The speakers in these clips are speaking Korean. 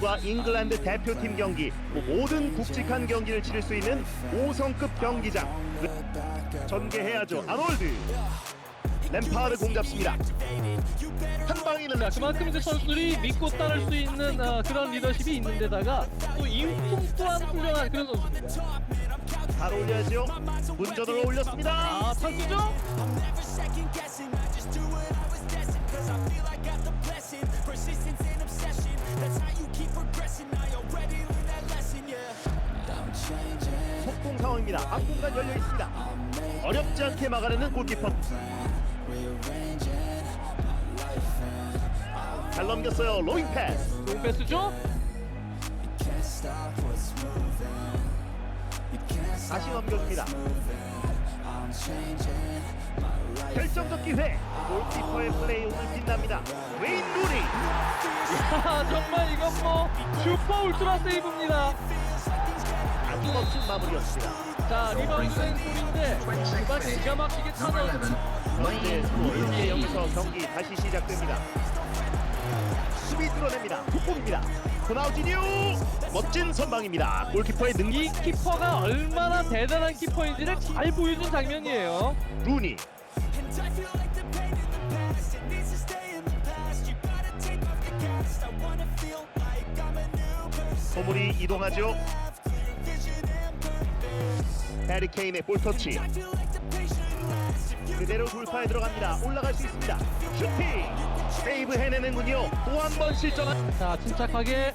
과 잉글랜드 대표팀 경기 뭐 모든 굵직한 경기를 치를 수 있는 5성급 경기장. 전개해야죠. 아놀드. 램파드 공 잡습니다. 한 방이는 자, 그만큼 이제 선수들이 믿고 따를 수 있는 어, 그런 리더십이 있는데다가 또 인품 또한 훌륭한 그런 선수입니다. 잘 올려야죠. 문전으로 올렸습니다. 아, 선수죠? 상황입니다. 앞공간 열려 있습니다. 어렵지 않게 막아내는 골키퍼. 잘 넘겼어요. 로잉 패스. 좋은 패스죠? 다시 넘겨줍니다. 결정적 기회. 골키퍼의 플레이 오늘 빛납니다. 웨인 루니 아, 정말 이건 뭐 슈퍼 울트라 세이브입니다. 아주 멋진 마무리였습니다 자, 리바운드된 골인데 그만 기가 막히게 현재 스코어 1대 0에서 경기 다시 시작됩니다. 수비 뚫어냅니다. 훅공입니다. 호나우지뉴 멋진 선방입니다. 골키퍼의 능기 이 키퍼가 얼마나 대단한 키퍼인지를 잘 보여준 장면이에요. 루니. 소물이 이동하죠. 해리 케인의 볼 터치 I feel like the patient lasts. If you 그대로 돌파에 들어갑니다. 올라갈 수 있습니다. 슈팅 세이브 해내는군요. 또 한 번 실점한 자, 침착하게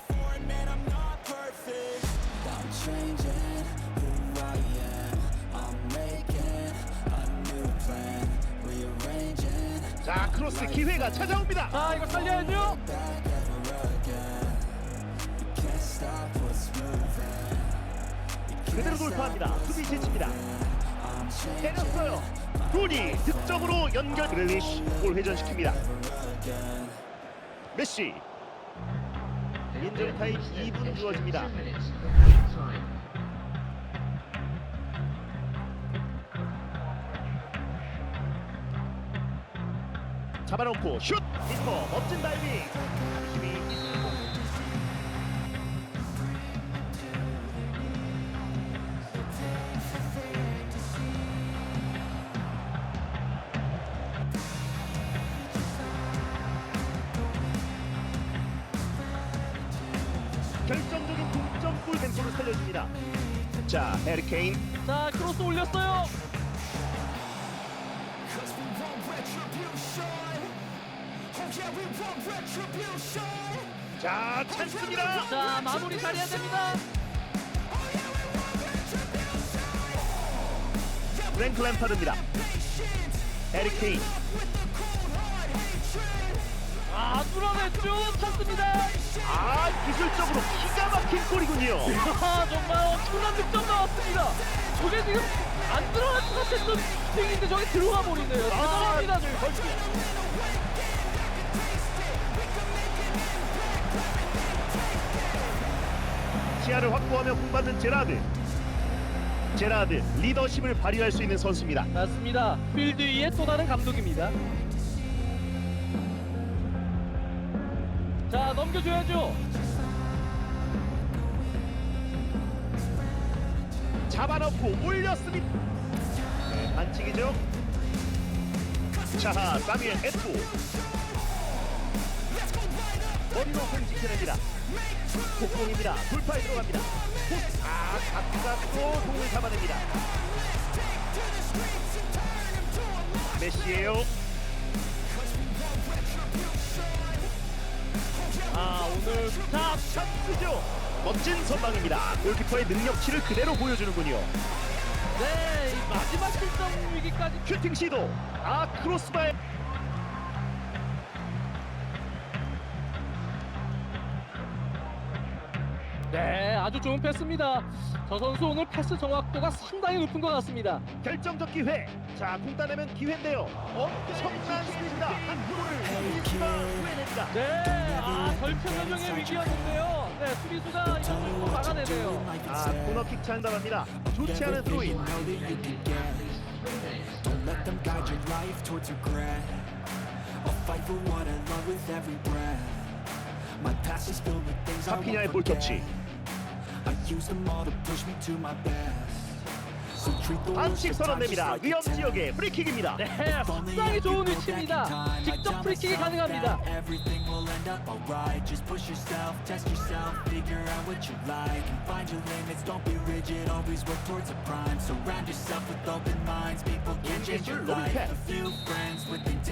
자 크로스 기회가 찾아옵니다. 자, 이거 살려야죠. 그대로 돌파합니다. 수비 changing 때렸어요. 루니 득점으로 연결 그릴리시 골 회전시킵니다. 메시 인저리 타임 2분 주어집니다. 잡아놓고 슛! 리퍼 멋진 다이빙! 결정적인 동점골 벤토를 살려줍니다. 자, 해리 케인 자, 크로스 올렸어요. 자, 찬스입니다. 자, 마무리 잘해야 됩니다. 프랭크 램파드입니다. 해리 케인 아, 뚫어냈죠. 찬스입니다. 아 기술적으로 기가 막힌 골이군요. 아, 정말 엄청난 득점 나왔습니다. 저게 지금 안 들어갈 것 같았던 슈팅인데 저게 들어가 버리네요. 대단합니다, 저희. 시야를 확보하며 공받는 제라드. 제라드 리더십을 발휘할 수 있는 선수입니다. 맞습니다. 필드 위의 또 다른 감독입니다. 자, 넘겨줘야죠. 잡아놓고 올렸습니다. 네, 반칙이죠. 자, 사미엘 에토. 머리로 공 지켜냅니다. 폭공입니다. 돌파에 들어갑니다. 아, 각각도 공을 잡아냅니다. 메시예요. 아, 오늘 자, 찬스죠. 멋진 선방입니다. 골키퍼의 능력치를 그대로 보여주는군요. 네, 이 마지막 실점 위기까지 슈팅 시도. 아, 크로스바에 네, 아주 좋은 패스입니다. 저 선수 오늘 패스 정확도가 상당히 높은 것 같습니다. 결정적 기회. 자, 공 따내면 기회인데요. 엄청난 수비입니다. 한 골을 수비수가 구해냅니다. 네, 아, 절편전형의 위기였는데요. 네, 수비수가 이것을 또 막아내네요. 아, 코너킥 찬답합니다. 좋지 않은 스로인. Won't 볼터치. forget. I use them all to push me to my best. 반칙 선언됩니다. 위험. 지역의 프리킥입니다. 네, 상당히 좋은 위치입니다. 직접 프리킥이 가능합니다. 로빈